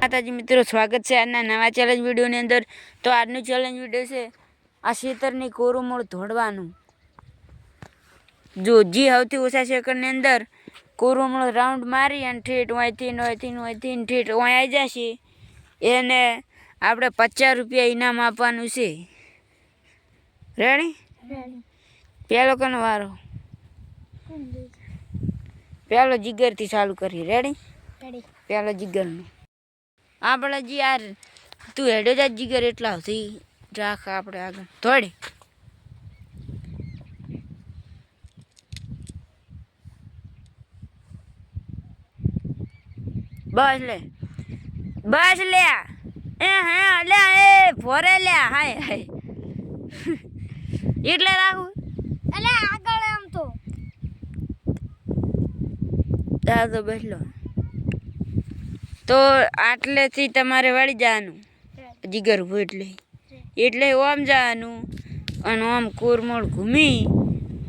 માતાજી મિત્રો સ્વાગત છે આજના નવા ચેલેન્જ વિડીયોની અંદર. તો આજનું ચેલેન્જ વીડિયો છે આ ખેતરની કોરુમૂળ ધોડવાનું જો જે સૌથી ઓછા સેકન્ડની અંદર કોરુમૂળ રાઉન્ડ મારી અને ઠેઠ ને અહીંથી ને ઠેઠ અહીં આવી જશે. એને આપણે પચાસ રૂપિયા ઇનામ આપવાનું છે. રેડી પહેલો કોનો વારો? પહેલો જીગરથી ચાલુ કરી. રેડી પહેલો જીગરનો. આપણે જી યાર તું હેડે જા જીગર એટલા સુધી રાખ આપણે આગળ. થોડે બસ લે. બસ લે. એ હા લે એ ફોરે લે. હાય હાય. એટલે રાખું? એટલે આગળ એમ તો. દાદો બેસલો તો આટલેથી તમારે વળી જવાનું. જીગર ઉભું એટલે એટલે ઓમ જવાનું અને ઓમ કોરમોળ ઘૂમી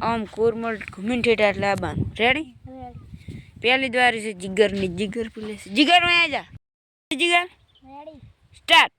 આમ કોરમોળ ઘૂમીને ઠેઠ એટલે આવવાનું રેડી પહેલી દ્વારી છે જીગરની જીગર પેલે જીગરમાં જા. જીગર? સ્ટાર્ટ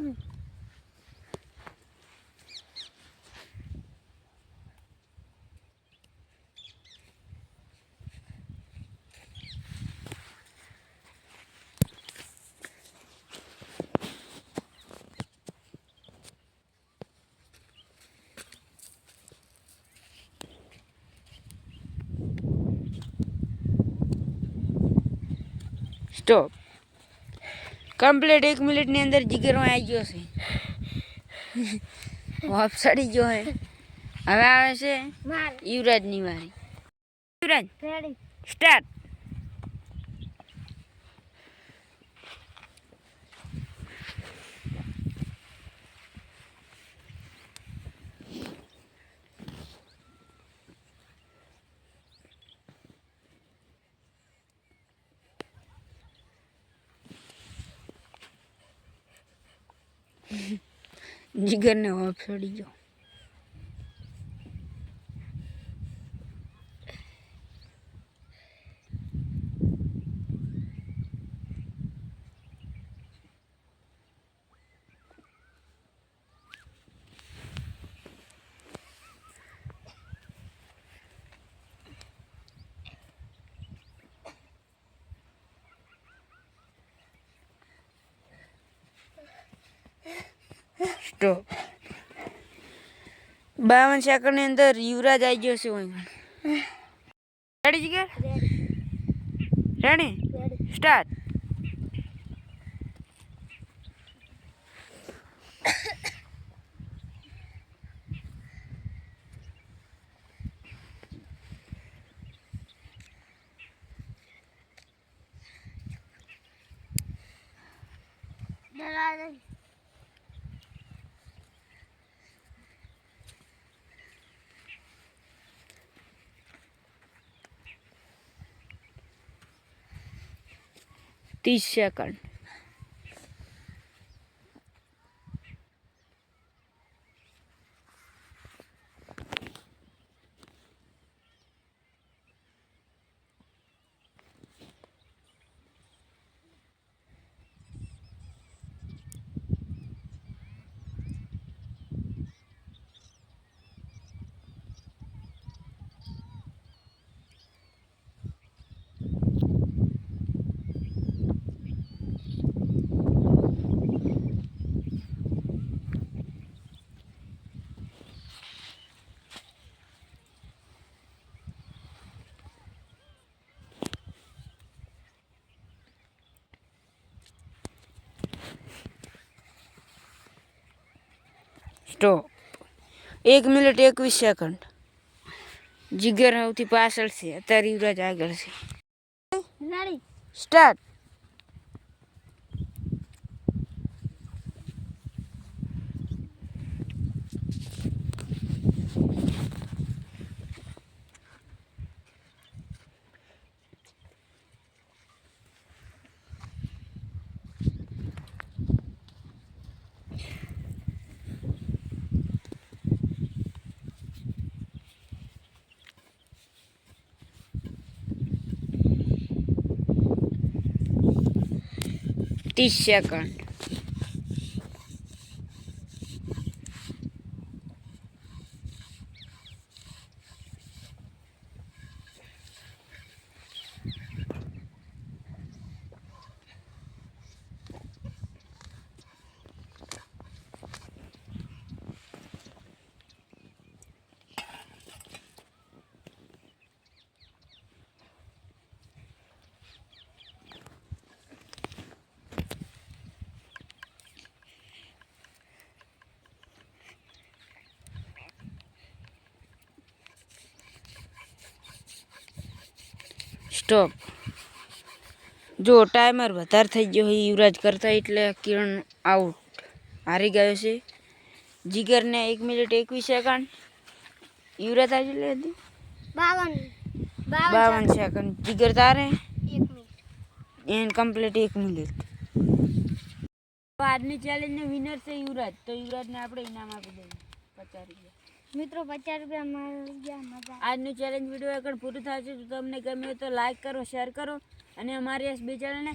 શું સ્ટોપ કમ્પ્લીટ એક મિનિટની અંદર જીગરમાં આવી ગયો છે. વાપ સડી ગયો હે. હવે આવે છે યુવરાજની વારી. યુવરાજ સ્ટાર્ટ જીગરને વાપ સડી ગયો સ્ટોપ બાવન સેકન્ડની અંદર યુવરાજ આવી ગયો છે અહીં ready Jigar ready ready ready start ત્રીસ સેકન્ડ. સ્ટોપ. એક મિનિટ એકવીસ સેકન્ડ. જીગર સૌથી પાછળ છે. અત્યારે યુવરાજ આગળ છે. સ્ટાર્ટ. ત્રીસ સેકન્ડ સ્ટોપ જો ટાઈમર વધારે થઈ ગયો હોય યુવરાજ કરતા એટલે કિરણ આઉટ હારી ગયો છે. જીગરને એક મિનિટ એકવીસ સેકન્ડ યુવરાજ આજે લે હતી? બાવન. બાવન સેકન્ડ જીગર તારે? એન કમ્પ્લીટ એક મિનિટ. આજની ચેલેન્જનો વિનર છે યુવરાજ. તો યુવરાજને આપણે ઇનામ આપી દઈએ. પચાસ રૂપિયા. મિત્રો, પચાસ રૂપિયા આજનું ચેલેન્જ વીડિયો આગળ પૂરું થાય છે. તો તમને ગમે તો લાઈક કરો શેર કરો. અને અમારી એસબી ચેનલને